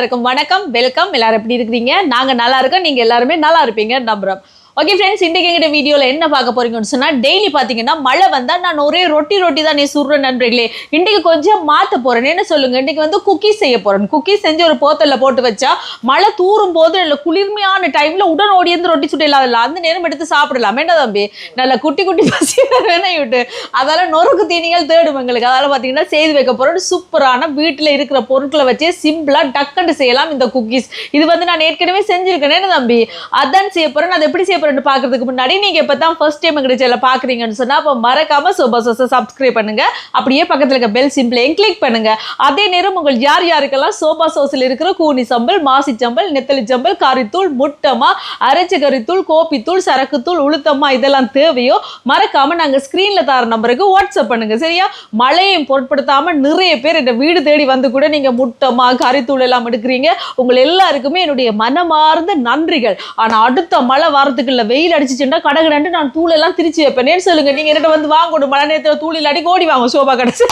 எல்லாருக்கும் வணக்கம் வெல்கம். எல்லாரும் எப்படி இருக்கிறீங்க? நாங்க நல்லா இருக்கோம். நீங்க எல்லாருமே நல்லா இருப்பீங்க நம்புகிறோம் ஓகே ஃப்ரெண்ட்ஸ் இன்றைக்கு எங்கிட்ட வீடியோவில் என்ன பார்க்க போறீங்கன்னு சொன்னால் டெய்லி பார்த்தீங்கன்னா மழை வந்தால் நான் ஒரே ரொட்டி ரொட்டி தான் நீ சுடுறேன் நண்பர்களே. இன்றைக்கு கொஞ்சம் மாற்ற போகிறேன் என்ன சொல்லுங்க? இன்றைக்கு வந்து குக்கீஸ் செய்ய போகிறேன் குக்கீஸ் செஞ்சு ஒரு போத்தலில் போட்டு வச்சா மழை தூரும் போது நல்ல குளிர்மையான டைமில் உடன் ஓடி இருந்து ரொட்டி சுடலாம் இல்லாதல்ல அந்த நேரம் எடுத்து சாப்பிடலாம். என்ன தம்பி? நல்ல குட்டி குட்டி பசி வேணும் விட்டு அதால நொறுக்கு தீனிகள் தேடும் எங்களுக்கு. அதால் பார்த்தீங்கன்னா செய்து வைக்க போகிறோம் சூப்பரான வீட்டில் இருக்கிற பொருட்களை வச்சே சிம்பிளாக டக்குன்னு செய்யலாம் இந்த குக்கீஸ் இது வந்து நான் ஏற்கனவே செஞ்சுருக்கேன். என்ன தம்பி? அதான் செய்ய போகிறேன் அதை எப்படி செய்ய போறேன்னு பார்க்கறதுக்கு முன்னாடி நீங்கள் இப்போ தான் ஃபர்ஸ்ட் டைம் எங்கள் சேனல் பார்க்குறீங்கன்னு சொன்னால் அப்போ மறக்காமல் சோபா சோசை சப்ஸ்கிரைப் பண்ணுங்கள் அப்படியே பக்கத்தில் இருக்க பெல் சிம்பிளையும் கிளிக் பண்ணுங்கள் அதே நேரம் உங்கள் யார் யாருக்கெல்லாம் சோபா சோஸில் இருக்கிற கூனி சம்பல் மாசி சம்பல் நெத்தலி சம்பல் கறித்தூள் முட்டமா அரைச்ச கறித்தூள் கோப்பித்தூள் சரக்குத்தூள் உளுத்தம்மா இதெல்லாம் தேவையோ மறக்காமல் நாங்கள் ஸ்க்ரீனில் தர நம்பருக்கு வாட்ஸ்அப் பண்ணுங்கள் சரியா? மழையும் பொருட்படுத்தாமல் நிறைய பேர் இந்த வீடு தேடி வந்து கூட நீங்கள் முட்டமா கறித்தூள் எல்லாம் எடுக்கிறீங்க. உங்கள் எல்லாருக்குமே என்னுடைய மனமார்ந்த நன்றிகள். ஆனால் அடுத்த மழை வாரத்துக்கு இருக்குல்ல வெயில் அடிச்சுச்சுன்னா கடகடன்ட்டு நான் தூள் எல்லாம் திரிச்சு வைப்பேன். சொல்லுங்க நீங்க என்னட்ட வந்து வாங்கணும். மழை நேரத்தில் தூள் இல்லாட்டி ஓடி வாங்க சோபா கடைசி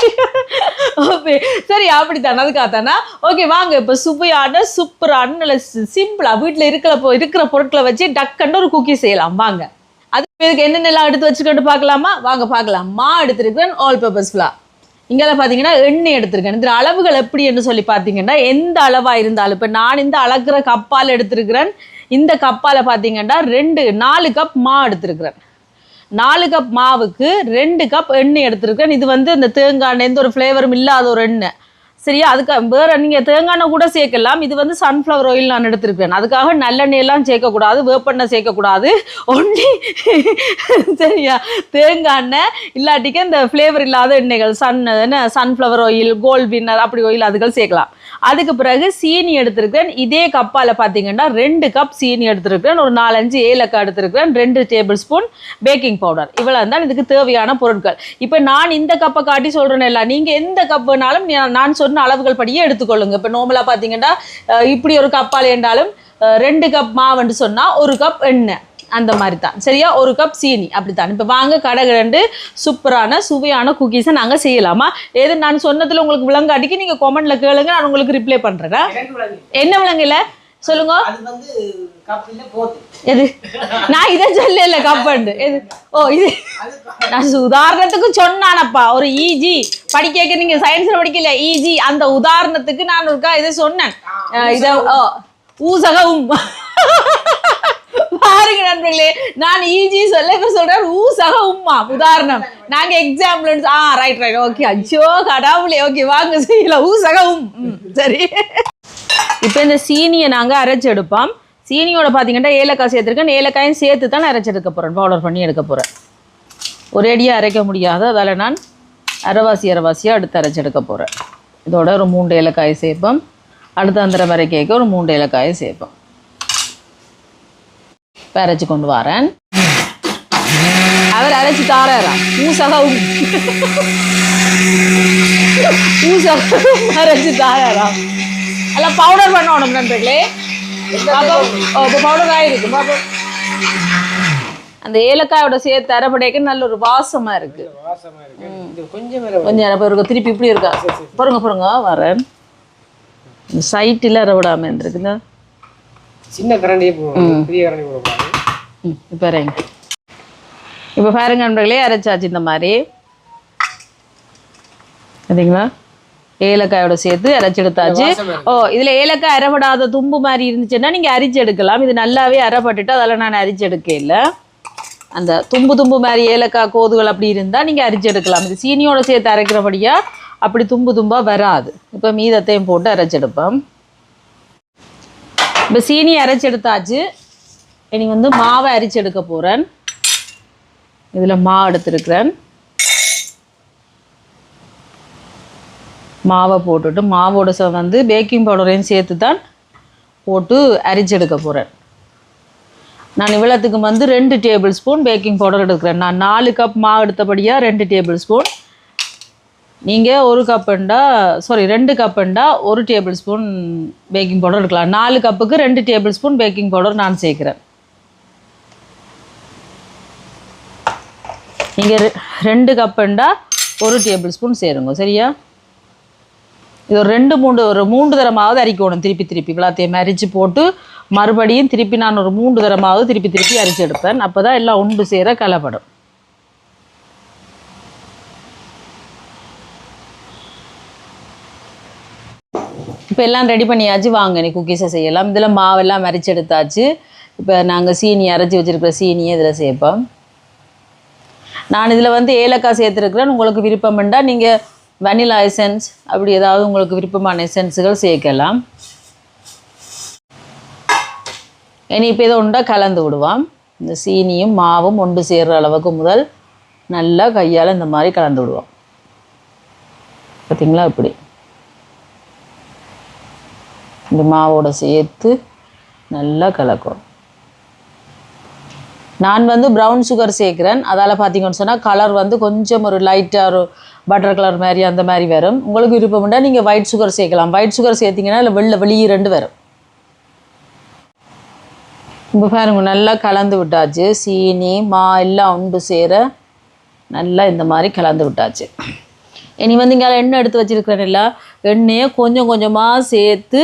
ஓகே. சரி அப்படித்தான். அதுக்காகத்தானா ஓகே வாங்க. இப்போ சுவையான சூப்பரான நல்ல சிம்பிளா வீட்டில் இருக்கிற இருக்கிற பொருட்களை வச்சு டக்குன்னு ஒரு குக்கி செய்யலாம். வாங்க. அதுக்கு இதுக்கு என்னென்னலாம் எடுத்து வச்சுக்கிட்டு பார்க்கலாமா? வாங்க பார்க்கலாம். மா எடுத்திருக்கிறேன் ஆல் பர்பஸ் ஃபுல்லா இங்கெல்லாம் பார்த்தீங்கன்னா எண்ணெய் எடுத்திருக்கேன். இந்த அளவுகள் எப்படி என்று சொல்லி பார்த்தீங்கன்னா எந்த அளவாக இருந்தாலும் இப்போ நான் இந்த அளக்குற கப்பால் எடுத்திருக்கிறேன். இந்த கப்பால் பார்த்தீங்கன்னா ரெண்டு நாலு கப் மா எடுத்திருக்கிறேன். நாலு கப் மாவுக்கு ரெண்டு கப் எண்ணெய் எடுத்திருக்கேன் இது வந்து இந்த தேங்காய் எண்ணெய் எந்த ஒரு ஃப்ளேவரும் இல்லாத ஒரு எண்ணெய். சரியா? அதுக்கு வேறு நீங்கள் தேங்காய் கூட சேர்க்கலாம். இது வந்து சன்ஃப்ளவர் ஆயில் நான் எடுத்திருக்கேன் அதுக்காக நல்லெண்ணெயெல்லாம் சேர்க்கக்கூடாது வேப்பெண்ணெய் சேர்க்கக்கூடாது. ஒன்லி சரியா? தேங்காய் எண்ணெய் இல்லாட்டிக்கு இந்த ஃப்ளேவர் இல்லாத எண்ணெய்கள் சன் என்ன சன்ஃப்ளவர் ஆயில் கோல்ட் வின்னர் அப்படி ஆயில் அதுகள் சேர்க்கலாம். அதுக்கு பிறகு சீனி எடுத்திருக்கேன் இதே கப்பால் பார்த்தீங்கன்னா ரெண்டு கப் சீனி எடுத்திருக்கிறேன். ஒரு நாலஞ்சு ஏலக்காய் எடுத்திருக்கிறேன். ரெண்டு டேபிள் ஸ்பூன் பேக்கிங் பவுடர் இவ்வளோ தான் இதுக்கு தேவையான பொருட்கள். இப்போ நான் இந்த கப்பை காட்டி சொல்கிறேன் இல்லை நீங்கள் எந்த கப் வேணாலும் நான் சொன்ன அளவுகள் படியே எடுத்துக்கொள்ளுங்க. இப்போ நார்மலாக பார்த்தீங்கன்னா இப்படி ஒரு கப்பால் என்றாலும் ரெண்டு கப் மாவுன்னு சொன்னால் ஒரு கப் எண்ணெய். அந்த மாதிரி தான் சரியா? ஒரு கப் சீனி அப்படித்தான். இப்போ வாங்க கடை ரெண்டு சூப்பரான சுவையான குக்கீஸை நாங்கள் செய்யலாமா? ஏது நான் சொன்னதில் உங்களுக்கு விளங்காட்டிக்கு நீங்கள் கொமெண்ட்ல கேளுங்க நான் உங்களுக்கு ரிப்ளை பண்ணுறேன் எனக்கு விளங்கு. என்ன விளங்கல? சொல்லுங்க. எது? நான் இதை சொல்லல கப்பண்டு எது? ஓ இது நான் உதாரணத்துக்கு சொன்னானப்பா. ஒரு இஜி படிக்க நீங்க சயின்ஸ்ல படிக்கல இஜி அந்த உதாரணத்துக்கு நான் ஒருக்கா இதை சொன்னேன். இத பாருங்க நண்பர்களே நான் ஈஜி சொல்ல இப்ப சொல்றேன் ஊசக உம்மா. உதாரணம் நாங்க எக்ஸாம்பிள் ஆ ரைட் ரைட் ஓகே அச்சோ கடவுளே. ஓகே வாங்க செய்யலாம். ஊசக உம். சரி. இப்போ இந்த சீனியை நாங்கள் அரைச்சி எடுப்போம் சீனியோட பார்த்தீங்கன்னா ஏலக்காய் சேர்த்துருக்கேன். ஏலக்காயும் சேர்த்து தான் அரைச்சு எடுக்க போகிறேன் பவுடர் பண்ணி எடுக்க போகிறேன் ஒரேடியாக அரைக்க முடியாது அதால் நான் அரைவாசி அரைவாசியாக அடுத்து அரைச்சி எடுக்க போகிறேன் இதோட ஒரு மூன்று ஏலக்காயை சேர்ப்போம். அடுத்த அந்த வரை கேட்க ஒரு மூன்று ஏலக்காயை சேர்ப்போம். இப்போ அரைச்சு கொண்டு வரேன். அவர் அரைச்சு தாராராம் ஊசகவும் ஊசகவும் அரைச்சு தாராராம் எல்லாம் பவுடர் பண்ணணும் நண்பர்களே. அப்போ பவுடர் ஆயிருக்கு. அந்த ஏலக்காயோட சேர்த்து அரைப்படைக்கு நல்ல ஒரு வாசமா இருக்கு. இருக்கு. கொஞ்சம் கொஞ்சம் பாருங்க திருப்பி இப்படி இருக்கா? பாருங்க பாருங்க வரேன். சைட்டில் அரைவிடாம இருந்திருக்கு இந்த சின்ன போடுவோம். பெரிய கரண்டி இப்போ வரேங்க இப்போ பாருங்க நண்பர்களே அரைச்சாச்சு இந்த மாதிரி. சரிங்களா? ஏலக்காயோட சேர்த்து அரைச்சு எடுத்தாச்சு. ஓ இதில் ஏலக்காய் அரைப்படாத தும்பு மாதிரி இருந்துச்சுன்னா நீங்கள் அரிச்சு எடுக்கலாம். இது நல்லாவே அரைப்பட்டுட்டு அதில் நான் அரிச்சு எடுக்க இல்லை அந்த தும்பு தும்பு மாதிரி ஏலக்காய் கோதுகள் அப்படி இருந்தால் நீங்கள் அரிச்சு எடுக்கலாம். இது சீனியோட சேர்த்து அரைக்கிறபடியா அப்படி தும்பு தும்பாக வராது. இப்போ மீதத்தையும் போட்டு அரைச்செடுப்போம் இப்போ சீனி அரைச்செடுத்தாச்சு இனி வந்து மாவை அரிச்சு எடுக்க போகிறேன் இதில் மா எடுத்துருக்கிறேன். மாவை போட்டுட்டு மாவோட ச- வந்து பேக்கிங் பவுடரையும் சேர்த்து தான் போட்டு அரிச்செடுக்க போகிறேன் நான் இவ்வளோத்துக்கு வந்து ரெண்டு டேபிள் ஸ்பூன் பேக்கிங் பவுடர் எடுக்கிறேன். நான் நாலு கப் மாவு எடுத்தபடியாக ரெண்டு டேபிள் ஸ்பூன் நீங்கள் ஒரு கப்புண்டா சாரி ரெண்டு கப்புண்டா ஒரு டேபிள் ஸ்பூன் பேக்கிங் பவுடர் எடுக்கலாம். நாலு கப்புக்கு ரெண்டு டேபிள் ஸ்பூன் பேக்கிங் பவுடர் நான் சேர்க்குறேன். நீங்கள் ரெண்டு கப்புண்டா ஒரு டேபிள் ஸ்பூன் சேருங்க சரியா? இது ஒரு ரெண்டு மூணு ஒரு மூன்று தரமாவது அரிக்கணும் திருப்பி திருப்பி. எல்லாத்தையும் அரிச்சு போட்டு மறுபடியும் திருப்பி நான் ஒரு மூன்று தரமாவது திருப்பி திருப்பி அரிச்சு எடுப்பேன். அப்போ தான் எல்லாம் ஒன்று சேர கலப்படும். இப்போ எல்லாம் ரெடி பண்ணியாச்சு. வாங்க நீ குக்கீஸை செய்யலாம். இதில் மாவெல்லாம் அரைச்சி எடுத்தாச்சு. இப்போ நாங்கள் சீனி அரைச்சி வச்சிருக்கிற சீனியை இதில் சேர்ப்போம். நான் இதில் வந்து ஏலக்காய் சேர்த்துருக்குறேன். உங்களுக்கு விருப்பம்ண்டா நீங்கள் வனிலா எசன்ஸ் அப்படி ஏதாவது உங்களுக்கு விருப்பமான எசன்ஸுகள் சேர்க்கலாம். இனி இப்போ இதை உண்டா கலந்து விடுவான் இந்த சீனியும் மாவும் ஒன்று சேர்கிற அளவுக்கு முதல் நல்லா கையால் இந்த மாதிரி கலந்து விடுவோம். பார்த்திங்களா இப்படி? இந்த மாவோட சேர்த்து நல்லா கலக்கும் நான் வந்து ப்ரௌன் சுகர் சேர்க்குறேன். அதால் பார்த்தீங்கன்னு சொன்னால் கலர் வந்து கொஞ்சம் ஒரு லைட்டாக ஒரு பட்டர் கலர் மாதிரி அந்த மாதிரி வரும். உங்களுக்கு விருப்பம்னா நீங்கள் ஒயிட் சுகர் சேர்க்கலாம். ஒயிட் சுகர் சேர்த்திங்கன்னா இல்லை வெளில வெளியே ரெண்டு வரும். இப்போ பாருங்க நல்லா கலந்து விட்டாச்சு. சீனி மா எல்லாம் உண்டு சேர நல்லா இந்த மாதிரி கலந்து விட்டாச்சு. இனி வந்து இங்கே எண்ணெய் எடுத்து வச்சிருக்கிறேன் இல்லை. எண்ணெயை கொஞ்சம் கொஞ்சமாக சேர்த்து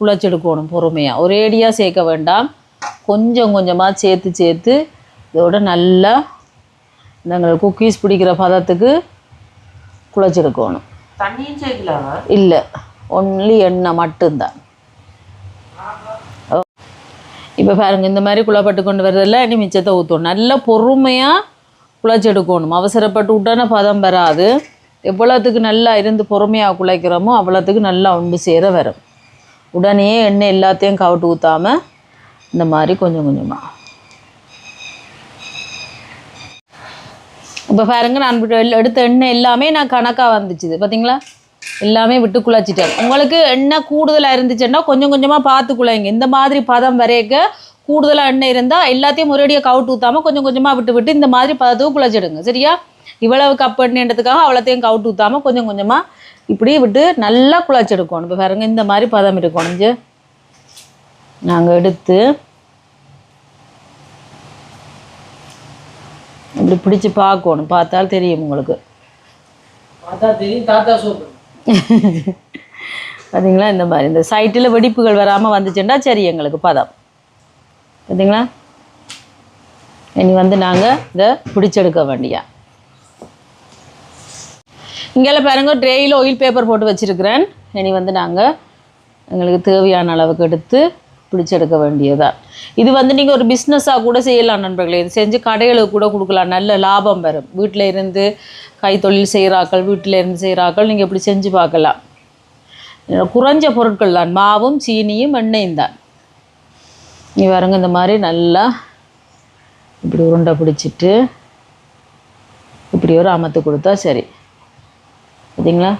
குழச்செடுக்கணும் பொறுமையாக ஒரேடியாக சேர்க்க வேண்டாம். கொஞ்சம் கொஞ்சமாக சேர்த்து சேர்த்து இதோட நல்லா இந்த குக்கீஸ் பிடிக்கிற பதத்துக்கு குழச்செடுக்கணும் தண்ணியும் சேர்க்கலாமா இல்லை ஒன்லி எண்ணெய் மட்டும்தான். இப்போ பாருங்க இந்த மாதிரி குழப்பட்டு கொண்டு வரதில்ல இனி மிச்சத்தை ஊற்றணும் நல்லா பொறுமையாக குழச்செடுக்கணும். அவசரப்பட்டு விட்டான பதம் வராது. எவ்வளோத்துக்கு நல்லா இருந்து பொறுமையாக குழைக்கிறோமோ அவ்வளோத்துக்கு நல்லா உண்டு சேர வரும். உடனே எண்ணெய் எல்லாத்தையும் கவுட்டு ஊற்றாமல் இந்த மாதிரி கொஞ்சம் கொஞ்சமாக இப்போ பாருங்க நான் விட்டு எடுத்த எண்ணெய் எல்லாமே நான் கணக்காக வந்துச்சுது. பார்த்தீங்களா எல்லாமே விட்டு குழச்சிட்டேன். உங்களுக்கு எண்ணெய் கூடுதலாக இருந்துச்சுன்னா கொஞ்சம் கொஞ்சமாக பார்த்து குழைங்க இந்த மாதிரி பதம் வரைக்க கூடுதலாக எண்ணெய் இருந்தால் எல்லாத்தையும் ஒரேடியாக கவுட்டு ஊற்றாமல் கொஞ்சம் கொஞ்சமாக விட்டு விட்டு இந்த மாதிரி பதத்துக்கு குழச்சிடுங்க. சரியா? இவ்வளவு கப் எண்ணெய்ன்றதுக்காக அவ்வளோத்தையும் கவுட்டு ஊற்றாமல் கொஞ்சம் கொஞ்சமாக இப்படி விட்டு நல்லா குழச்செடுக்கணும். இப்போ பாருங்கள் இந்த மாதிரி பதம் இருக்கணும். நாங்கள் எடுத்து இப்படி பிடிச்சி பார்க்கணும். பார்த்தால் தெரியும் உங்களுக்கு. பார்த்தா தெரியும் தாத்தா சோப்பு பார்த்தீங்களா இந்த மாதிரி. இந்த சைட்டில் வெடிப்புகள் வராமல் வந்துச்சுன்னா சரி எங்களுக்கு பதம். பார்த்தீங்களா இனி வந்து நாங்கள் இதை பிடிச்செடுக்க வேண்டியா. இங்கெல்லாம் பாருங்க ட்ரேயில் ஆயில் பேப்பர் போட்டு வச்சுருக்கிறேன். இனி வந்து நாங்கள் எங்களுக்கு தேவையான அளவுக்கு எடுத்து பிடிச்செடுக்க வேண்டியதா? இது வந்து நீங்கள் ஒரு பிஸ்னஸாக கூட செய்யலாம் நண்பர்களே. இது செஞ்சு கடைகளுக்கு கூட கொடுக்கலாம். நல்ல லாபம் வரும். வீட்டில் இருந்து கைத்தொழில் செய்கிறாக்கள் வீட்டில் இருந்து செய்கிறாக்கள் நீங்கள் இப்படி செஞ்சு பார்க்கலாம். குறைஞ்ச பொருட்கள் தான். மாவும் சீனியும் எண்ணெயும் தான். நீ வரங்க இந்த மாதிரி நல்லா இப்படி உருண்டை பிடிச்சிட்டு இப்படி ஒரு அமர்த்து கொடுத்தா சரி. பார்த்தீங்களா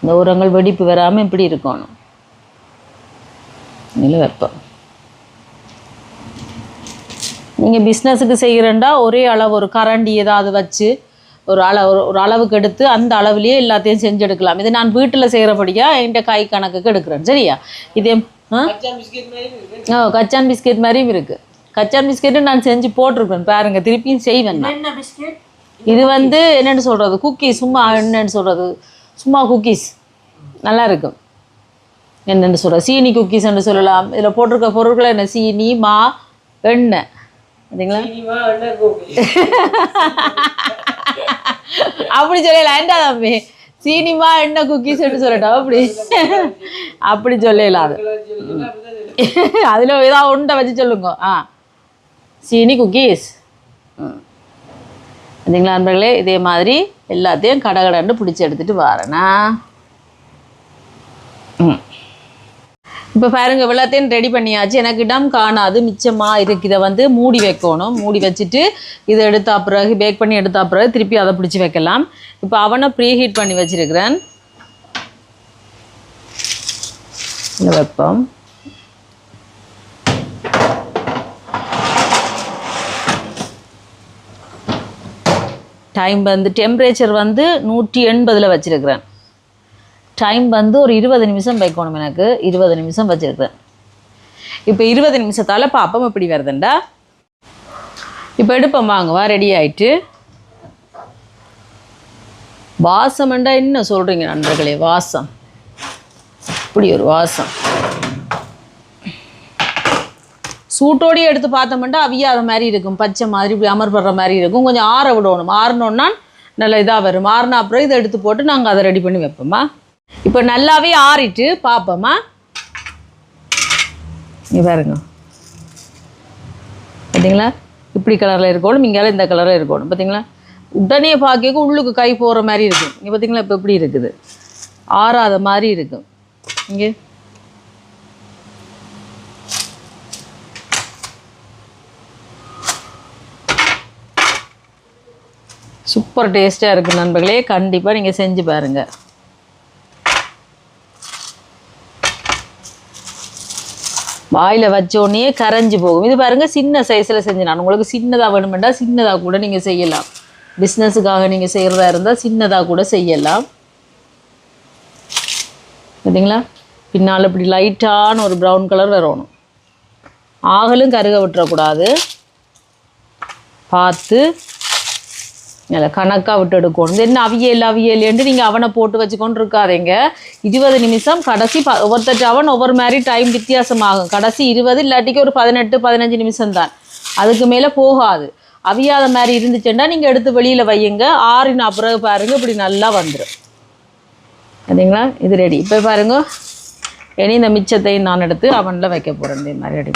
இந்த உரங்கள் வெடிப்பு வராமல் இப்படி இருக்கணும். நில வெப்பம் நீங்கள் பிஸ்னஸுக்கு செய்கிறேன்டா ஒரே அளவு ஒரு கரண்டி ஏதாவது வச்சு ஒரு அளவு ஒரு- அளவுக்கு எடுத்து அந்த அளவுலேயே எல்லாத்தையும் செஞ்சு எடுக்கலாம் இது நான் வீட்டில் செய்கிறபடியா என்கிட்ட கை கணக்குக்கு எடுக்கிறேன். சரியா? இதே ஆ? கச்சா பிஸ்கெட் மாதிரி இருக்கு. ஓ கச்சான் பிஸ்கெட் மாதிரியும் இருக்குது கச்சான் பிஸ்கெட்டும் நான் செஞ்சு போட்டிருப்பேன். பாருங்க திருப்பியும் செய்வேன் நான். என்ன பிஸ்கெட்? இது வந்து என்னன்னு சொல்கிறது குக்கி சும்மா என்னன்னு சொல்கிறது சும்மா குக்கீஸ் நல்லா இருக்கும். என்னென்னு சொல்கிறது சீனி குக்கீஸ்ன்னு சொல்லலாம். இதில் போட்டிருக்க பொருட்கள் என்ன? சீனி மா எண்ணெய். என்ன கோபி. அப்படி சொல்லலாம் ஏன்டா தம்பி? சீனிமா எண்ணெய் குக்கீஸ்ன்னு சொல்லட்டா? அப்படி. அப்படி சொல்லலாம் அது. அதில் ஏதாவது உண்டை வச்சு சொல்லுங்க. ஆ. சீனி குக்கீஸ் ம் பார்த்தீங்களா நண்பர்களே? இதே மாதிரி எல்லாத்தையும் கடகடன்னு பிடிச்சி எடுத்துட்டு வரேனா. இப்போ பாருங்க எல்லாத்தையும் ரெடி பண்ணியாச்சு. எனக்கு இடம் காணாது. மிச்சமாக இருக்கு இதை வந்து மூடி வைக்கணும். மூடி வச்சுட்டு இதை எடுத்தா பிறகு பேக் பண்ணி எடுத்தா பிறகு திருப்பி அதை பிடிச்சி வைக்கலாம். இப்போ அவனை ப்ரீ ஹீட் பண்ணி வச்சிருக்கிறேன். வைப்போம். டைம் வந்து டெம்பரேச்சர் வந்து நூற்றி எண்பதில் வச்சுருக்கிறேன். டைம் வந்து ஒரு இருபது நிமிஷம் வைக்கணும் எனக்கு. இருபது நிமிஷம் வச்சுருக்கேன் இப்போ இருபது நிமிஷத்தால் பாப்பம் எப்படி வருதுண்டா? இப்போ எடுப்போம் வாங்குவா ரெடி ஆயிட்டு. வாசம்ண்டா என்ன சொல்கிறீங்க நண்பர்களே வாசம். இப்படி ஒரு வாசம். சூட்டோடையே எடுத்து பார்த்தோம்னா அவியாத மாதிரி இருக்கும். பச்சை மாதிரி இப்படி அமர்படுற மாதிரி இருக்கும். கொஞ்சம் ஆற விடணும். ஆறணுன்னா நல்லா இதாக வரும். ஆறின அப்புறம் இதை எடுத்து போட்டு நாங்கள் அதை ரெடி பண்ணி வைப்போம்மா இப்போ நல்லாவே ஆறிட்டு பார்ப்போம்மா இங்கே பாருங்க. பார்த்தீங்களா இப்படி கலரில் இருக்கணும் இங்கேயால இந்த கலரில் இருக்கணும். பார்த்தீங்களா உடனே பார்க்க உள்ளுக்கு கை போகிற மாதிரி இருக்கும். இங்கே பார்த்தீங்களா இப்போ எப்படி இருக்குது? ஆறாத மாதிரி இருக்கும். இங்கே. சூப்பர் டேஸ்ட்டாக இருக்குது நண்பர்களே. கண்டிப்பாக நீங்கள் செஞ்சு பாருங்கள் வாயில் வச்சோடனே கரைஞ்சி போகும். இது பாருங்கள் சின்ன சைஸில் செஞ்சு நான் உங்களுக்கு சின்னதாக வேணுமெண்டா சின்னதாக கூட நீங்கள் செய்யலாம். பிஸ்னஸுக்காக நீங்கள் செய்கிறதா இருந்தால் சின்னதாக கூட செய்யலாம். பார்த்தீங்களா பின்னால் இப்படி லைட்டான ஒரு ப்ரௌன் கலர் வரணும். ஆகலும் கருக விட்டுறக்கூடாது. பார்த்து இல்லை கணக்காக விட்டு எடுக்கணும் என்ன அவியல் அவியல்ன்ட்டு நீங்கள் அவனை போட்டு வச்சுக்கொண்டு இருக்காதீங்க இருபது நிமிஷம் கடைசி ப ஒவ்வொருத்தட்டு அவன் ஒவ்வொரு மாதிரி டைம் வித்தியாசமாகும். கடைசி இருபது இல்லாட்டிக்கு ஒரு பதினெட்டு பதினஞ்சு நிமிஷம் தான் அதுக்கு மேலே போகாது. அவியாத மாதிரி இருந்துச்சுன்னா நீங்கள் எடுத்து வெளியில் வையுங்க. ஆறின அப்புறம் பாருங்கள் இப்படி நல்லா வந்துடும் சரிங்களா இது ரெடி இப்போ பாருங்க. இனி இந்த மிச்சத்தையும் நான் எடுத்து அவனில் வைக்க போகிறேன் இந்த மாதிரி ரெடி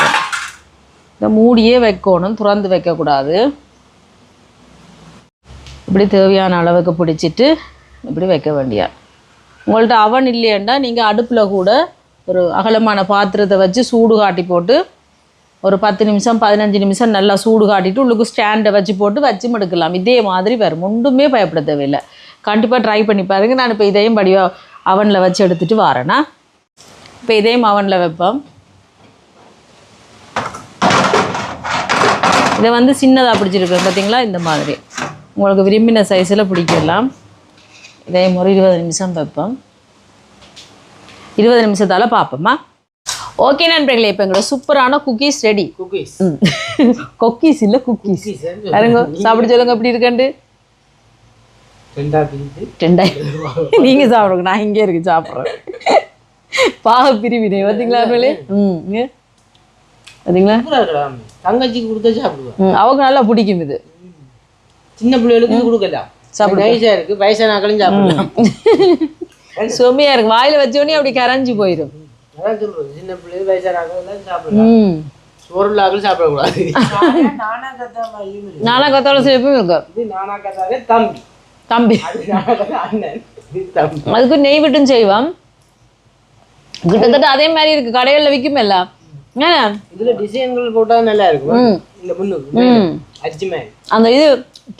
இந்த மூடியே வைக்கணும் திறந்து வைக்கக்கூடாது இப்படி தேவையான அளவுக்கு பிடிச்சிட்டு இப்படி வைக்க வேண்டியா. உங்கள்கிட்ட அவன் இல்லையண்டா நீங்கள் அடுப்பில் கூட ஒரு அகலமான பாத்திரத்தை வச்சு சூடு காட்டி போட்டு ஒரு பத்து நிமிஷம் பதினஞ்சு நிமிஷம் நல்லா சூடு காட்டிட்டு உள்ளுக்கு ஸ்டாண்டை வச்சு போட்டு வச்சு எடுக்கலாம் இதே மாதிரி வரும். ஒன்றுமே பயப்பட தேவையில்லை. கண்டிப்பாக ட்ரை பண்ணி பாருங்க. நான் இப்போ இதையும் படிவா அவனில் வச்சு எடுத்துகிட்டு வரேன்னா இப்போ இதையும் அவனில் வைப்போம். இதை வந்து சின்னதாக பிடிச்சிருக்கு பார்த்தீங்களா இந்த மாதிரி. உங்களுக்கு விரும்பின சைஸில் பிடிக்கலாம். இதே ஒரு இருபது நிமிஷம் வைப்போம் இருபது நிமிஷத்தால் பார்ப்போம்மா ஓகே நண்பர்களே இப்போ எங்களோட சூப்பரான குக்கீஸ் ரெடி குக்கீஸ் கொக்கீஸ் இல்லை குக்கீஸ் பாருங்க சாப்பிட சொல்லுங்க எப்படி இருக்கண்டு நீங்கள் சாப்பிடுங்க நான் இங்கே இருக்கு சாப்பிட்றேன். பாக பிரிவினை பார்த்தீங்களா நண்பர்களே? ம். பார்த்தீங்களா. தங்கச்சிக்கு கொடுத்தா சாப்பிடுவா. ம் அவங்க நல்லா பிடிக்கும் இது. சின்ன பிள்ளைகளுக்கு இது கொடுக்கலாம் சாப்பிடு. நைஸா இருக்கு வயசானாக்களும் சாப்பிடலாம். சுமையாக இருக்கு. வாயில் வச்சோடனே அப்படி கரைஞ்சி போயிடும் அதான் சொல்றது. சின்ன பிள்ளை வயசானாக்கள் எல்லாம் சாப்பிடலாம். ம். சோறுலாக்கள் சாப்பிடக்கூடாது. நானா கத்தால சிறப்பும் இருக்கும் இது நானா கதாவே தம்பி. தம்பி. அது நானா கதா அண்ணன். இது தம்பி. அதுக்கு நெய் விட்டும் செய்வோம் கிட்டத்தட்ட அதே மாதிரி இருக்கு. கடைகளில் விற்கும் எல்லாம். ஏன்னா இதுல டிசைன்கள் போட்டா நல்லா இருக்கும். இந்த முன்னுக்கு அச்சு மேல். அந்த இது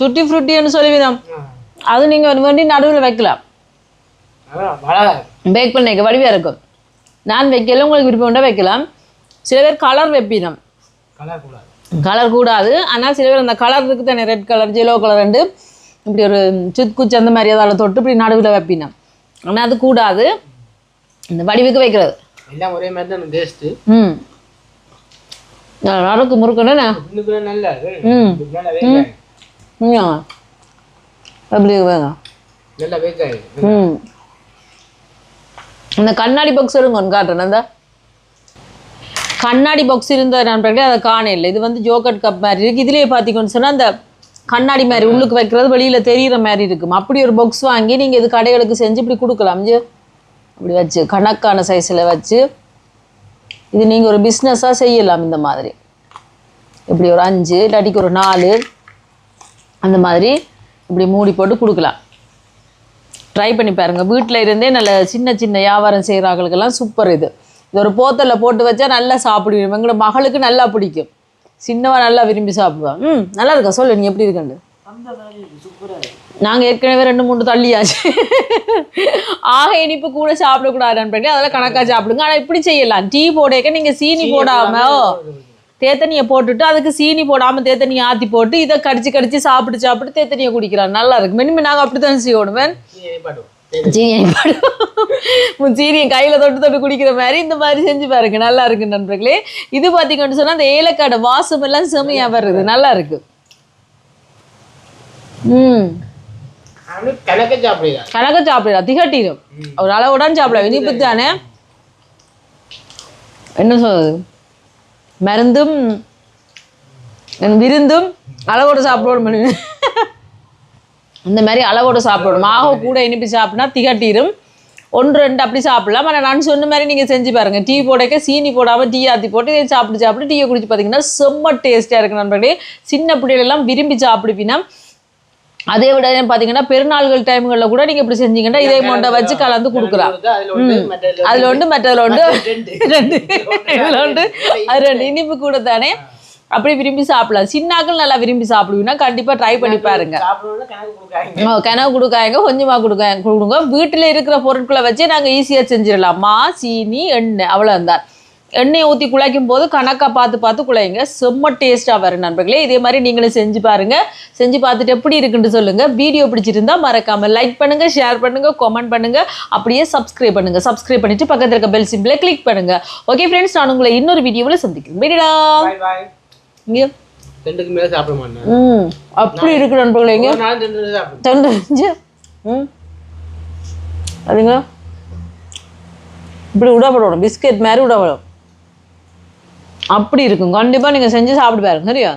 துட்டி ஃப்ரூட்டின்னு சொல்லி விதம் அது நீங்கள் வேண்டி நடுவில் வைக்கலாம். பேக் பண்ணிக்க வடிவாக இருக்கும். நான் வைக்கல உங்களுக்கு விருப்பம் உண்டா வைக்கலாம். சில பேர் கலர் வைப்பினம் கலர் கூடாது. ஆனால் சில பேர் அந்த கலர் இருக்கு தானே ரெட் கலர் ஜெலோ கலர் ரெண்டு இப்படி ஒரு சுத் குச்சி அந்த மாதிரி அதால் தொட்டு இப்படி நடுவில் வைப்பினம் ஆனால் அது கூடாது. இந்த வடிவுக்கு வைக்கிறது. எல்லாம் ஒரே மாதிரி தான் டேஸ்ட் ம். நறுக்கு முறுக்குன்னு ம். ம். அப்படி வேணும் ம். இந்த கண்ணாடி பாக்ஸ் இருங்க ஒன்று காட்டுறேன். அந்த கண்ணாடி பாக்ஸ் இருந்த நண்பர்களே அதை காணையில் இது வந்து ஜோக்கட் கப் மாதிரி இருக்குது இதுலேயே பார்த்தீங்கன்னு சொன்னால் அந்த கண்ணாடி மாதிரி உள்ளுக்கு வைக்கிறது வெளியில் தெரியிற மாதிரி இருக்கும். அப்படி ஒரு பாக்ஸ் வாங்கி நீங்கள் இது கடைகளுக்கு செஞ்சு இப்படி கொடுக்கலாம். அப்படி வச்சு கணக்கான சைஸில் வச்சு. இது நீங்கள் ஒரு பிஸ்னஸாக செய்யலாம் இந்த மாதிரி. இப்படி ஒரு அஞ்சு இல்லாட்டிக்கு ஒரு நாலு அந்த மாதிரி இப்படி மூடி போட்டு கொடுக்கலாம். ட்ரை பண்ணி பாருங்கள் வீட்டில் இருந்தே நல்ல சின்ன சின்ன வியாபாரம் செய்கிறாங்களுக்கெல்லாம் சூப்பர் இது. இது ஒரு போத்தலில் போட்டு வச்சா நல்லா சாப்பிடுவோம் எங்களோட மகளுக்கு நல்லா பிடிக்கும். சின்னவன் நல்லா விரும்பி சாப்பிடுவான் ம் நல்லா இருக்கா? சொல்லு நீ எப்படி இருக்கண்டு நாங்கள் ஏற்கனவே ரெண்டு மூணு தள்ளியாச்சு. ஆக இனிப்பு கூட சாப்பிடக்கூடாதுன்னு பண்ணி அதெல்லாம் கணக்காக சாப்பிடுங்க. ஆனால் இப்படி செய்யலாம். டீ போடக்க நீங்கள் சீனி போடாம தேத்தனியை போட்டுட்டு அதுக்கு சீனி போடாமல் தேத்தனியை ஆற்றி போட்டு இதை கடிச்சு கடிச்சு சாப்பிட்டு சாப்பிட்டு தேத்தனியை குடிக்கலாம். நல்லா இருக்கு. மினிமம் நாங்கள் அப்படி தான் செய்யணும் வேன் சீனியை கையில் தொட்டு தொட்டு குடிக்கிற மாதிரி இந்த மாதிரி செஞ்சு பாருங்க. நல்லா இருக்கு நண்பர்களே. இது பார்த்தீங்கன்னு சொன்னா அந்த ஏலக்காடை வாசம் எல்லாம் செமையா வருது நல்லா இருக்கு. ம் கணக்க சாப்பிடுதா கணக்க சாப்பிடலாம் திகட்டிடும். ஒரு அளவுடன் சாப்பிடலாம் இனிப்பு தானே? என்ன சொல்றது? மருந்தும் விருந்தும் அளவோடு சாப்பிடணும் இந்த மாதிரி அளவோடு சாப்பிடணும். மாவு கூட இனிப்பு சாப்பிட்டா திகட்டிரும் ஒன்று ரெண்டு அப்படி சாப்பிடலாம். ஆனால் நான் சொன்ன மாதிரி நீங்கள் செஞ்சு பாருங்க. டீ போடக்க சீனி போடாமல் டீ ஆற்றி போட்டு இதை சாப்பிட்டு சாப்பிட்டு டீயை குடிச்சு பார்த்தீங்கன்னா செம்ம டேஸ்ட்டாக இருக்கு நண்பர்களே. சின்ன பிள்ளைகளெல்லாம் விரும்பி சாப்பிடுவீங்கன்னா அதே விட பார்த்தீங்கன்னா பெருநாள்கள் டைம்களில் கூட நீங்கள் இப்படி செஞ்சீங்கன்னா இதே மொண்டை வச்சு கலந்து கொடுக்கலாம். அதுல ஒன்று மற்றதில் ஒன்று ரெண்டு. இதில் ஒன்று அது ரெண்டு. இனிப்பு கூட தானே. அப்படி விரும்பி சாப்பிடலாம். சின்னாக்கள் நல்லா விரும்பி சாப்பிடுவீங்கன்னா கண்டிப்பாக ட்ரை பண்ணி பாருங்க. கனவு கொடுக்காங்க கொஞ்சமாக கொடுக்காங்க கொடுங்க. வீட்டில் இருக்கிற பொருட்களை வச்சு நாங்கள் ஈஸியாக செஞ்சிடலாம். மா சீனி எண்ணெய் அவ்வளோதான் எண்ணெயை ஊற்றி குழைக்கும் போது கணக்காக பார்த்து பார்த்து குழையுங்க. செம்ம டேஸ்ட்டாக வரும் நண்பர்களே. இதே மாதிரி நீங்களும் செஞ்சு பாருங்க. செஞ்சு பார்த்துட்டு எப்படி இருக்குன்னு சொல்லுங்க. வீடியோ பிடிச்சிருந்தா மறக்காம லைக் பண்ணுங்க ஷேர் பண்ணுங்க கமெண்ட் பண்ணுங்க. அப்படியே சப்ஸ்கிரைப் பண்ணுங்க. சப்ஸ்கிரைப் பண்ணிட்டு பக்கத்தில் இருக்க பெல் சிம்பிளை கிளிக் பண்ணுங்க. ஓகே ஃப்ரெண்ட்ஸ் நான் உங்களை இன்னொரு வீடியோவில் சந்திக்கிறேன். பாய் இங்கே. ரெண்டுக்கு மேல சாப்பிட மாட்டேன். ம் அப்படி இருக்கு நண்பர்களே இங்கே. ரெண்டு ம். இப்படி விடப்படணும் பிஸ்கெட் மாதிரி விடப்படும் அப்படி இருக்கும். கண்டிப்பாக நீங்கள் செஞ்சு சாப்பிட்டு பாருங்க. சரியா?